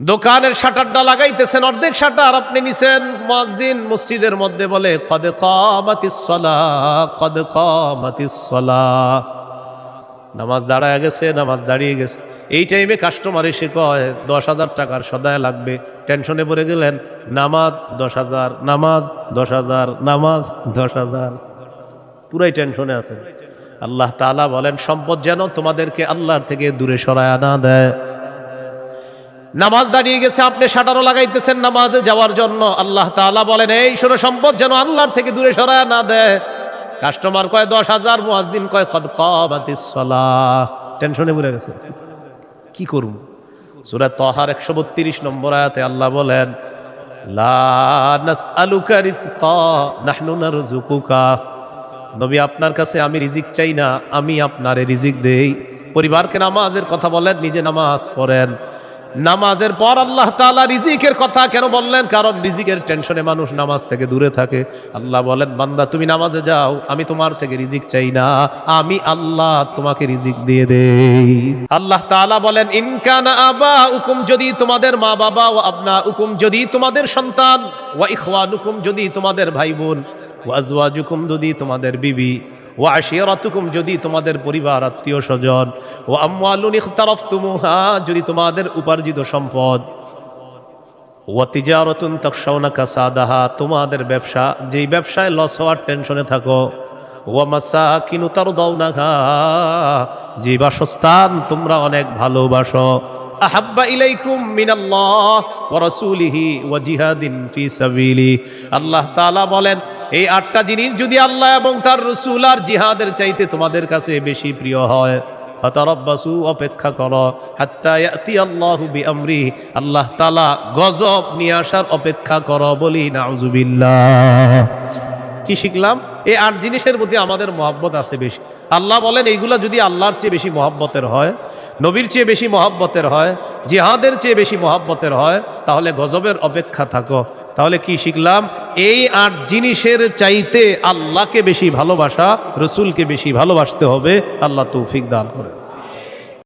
দোকানের শাটারটা লাগাইতেছেন, অর্ধেক শাটার আপনি নিছেন। মসজিদ মসজিদের মধ্যে বলে, কদ কামাতিস সালাহ, কদ কামাতিস সালাহ। নামাজ দাঁড়ায় গেছে, নামাজ দাঁড়িয়ে গেছে। এই টাইমে কাস্টমার এসে কয়, দশ হাজার টাকার সদায় লাগবে। টেনশনে পড়ে গেলেন, নামাজ দশ হাজার, নামাজ দশ হাজার, নামাজ দশ হাজার। পুরাই টেনশনে আছেন। আল্লাহ তাআলা বলেন, সম্পদ যেন তোমাদেরকে আল্লাহর থেকে দূরে সরায় না দেয়। নামাজ দাঁড়িয়ে গেছে, আপনি শাটারও লাগাইতেছেন নামাজে যাওয়ার জন্য। আল্লাহ তাআলা বলেন, এই শোনো সম্পদ যেন আল্লাহর থেকে দূরে সরায় না দেয়। কাস্টমার কয়, দশ হাজার, মুয়াজ্জিন কয়, কদ সালাহ। টেনশনে পড়ে গেছে। কি করুন সূরা তহার একশো বত্রিশ নম্বর আয়াতে আল্লাহ বলেন নবী, আপনার কাছে আমি রিজিক চাই না, আমি আপনারে রিজিক দেই। পরিবারকে নামাজের কথা বলেন, নিজে নামাজ পড়েন। নামাজের পর আল্লাহ তাআলা রিজিকের কথা কেন বললেন? কারণ রিজিকের টেনশনে মানুষ নামাজ থেকে দূরে থাকে। আল্লাহ বলেন, বান্দা, তুমি নামাজে যাও, আমি তোমার থেকে রিজিক চাই না, আমি আল্লাহ তোমাকে রিজিক দিয়ে দেই। আল্লাহ তাআলা বলেন ইনকানা আবা উকুম যদি তোমাদের মা বাবা ও আবনা উকুম যদি তোমাদের সন্তান, ওয়া ইখওয়ানুকুম, যদি তোমাদের ভাই বোন ওয়াজওয়াজুকুম যদি তোমাদের বিবি ও আশিরাতুকুম যদি তোমাদের পরিবার, আত্মীয় স্বজন ও আমওয়ালুন ইখতারাফতুমুহা, যদি তোমাদের উপার্জিত সম্পদ ও তিজারতুন তাকশাউনা কাসাদাহা, তোমাদের ব্যবসা, যেই ব্যবসায় লস হওয়ার টেনশনে থাকো ও মাসাকিনু তারদাউনাহা, যে বাসস্থান তোমরা অনেক ভালোবাসো আহাব্বা ইলাইকুম মিনাল্লাহ ওয়া রাসূলিহি আল্লাহ তাআলা বলেন, এই আটটা জিনিস যদি আল্লাহ এবং তার রাসূল আর জিহাদের চাইতে তোমাদের কাছে বেশি প্রিয় হয়, ফাতারাব্বাসু, অপেক্ষা করো, হাত্তা ইয়াতি আল্লাহু বিআমরি। আল্লাহ তাআলা গজব নিয়ে আসার অপেক্ষা করো বলি, নাউজুবিল্লাহ। কি শিখলাম? এই আট জিনিসের প্রতি আমাদের মহব্বত আছে বেশি। আল্লাহ বলেন, এইগুলা যদি আল্লাহর চেয়ে বেশি মহব্বতের হয়, নবীর চেয়ে বেশি মহব্বতের হয়, জিহাদের চেয়ে বেশি মহব্বতের হয়, তাহলে গজবের অপেক্ষা থাকো। তাহলে কি শিখলাম? এই আট জিনিসের চাইতে আল্লাহকে বেশি ভালোবাসা, রসুলকে বেশি ভালোবাসতে হবে। আল্লাহ তৌফিক দান করে।